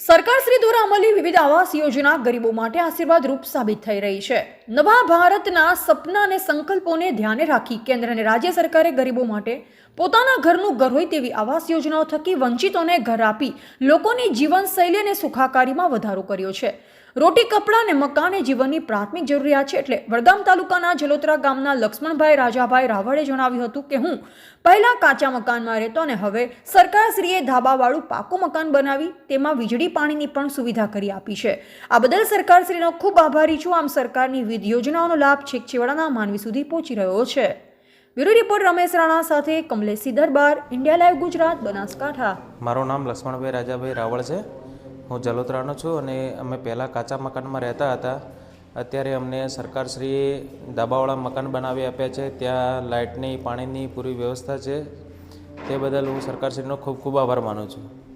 સરકારશ્રી દ્વારા અમલી વિવિધ આવાસ યોજના ગરીબો માટે આશીર્વાદરૂપ સાબિત થઈ રહી છે. નવા ભારતના સપના અને સંકલ્પોને ધ્યાને રાખી કેન્દ્ર અને રાજ્ય સરકારે ગરીબો માટે પોતાના ઘરનું ઘર હોય તેવી આવાસ યોજનાઓ થકી વંચિતોને ઘર આપી લોકોની જીવનશૈલી અને સુખાકારીમાં વધારો કર્યો છે. રોટી કપડાં અને મકાન જીવનની પ્રાથમિક જરૂરિયાત છે એટલે વડગામ તાલુકાના જલોત્રા ગામના લક્ષ્મણભાઈ રાજાભાઈ રાવળે જણાવ્યું હતું કે હું પહેલા કાચા મકાનમાં રહેતો અને હવે સરકારશ્રીએ ધાબાવાળું પાકું મકાન બનાવી તેમાં વીજળી પાણીની પણ સુવિધા કરી આપી છે. આ બદલ સરકારશ્રીનો ખૂબ આભારી છું. આમ સરકારની વિવિધ યોજનાઓનો લાભ છેકછેવાડાના માનવી સુધી પહોંચી રહ્યો છે. બ્યુરો રિપોર્ટ રમેશ રાણા સાથે કમલેશી દરબાર, ઇન્ડિયા લાઈવ ગુજરાત, બનાસકાંઠા. મારું નામ લક્ષ્મણભાઈ રાજાભાઈ રાવળ છે. હું જલોત્રાનો છું અને અમે પહેલાં કાચા મકાનમાં રહેતા હતા. અત્યારે અમને સરકારશ્રીએ ધાબાવાળા મકાન બનાવી આપ્યા છે. ત્યાં લાઇટની, પાણીની પૂરી વ્યવસ્થા છે. તે બદલ હું સરકારશ્રીનો ખૂબ ખૂબ આભાર માનું છું.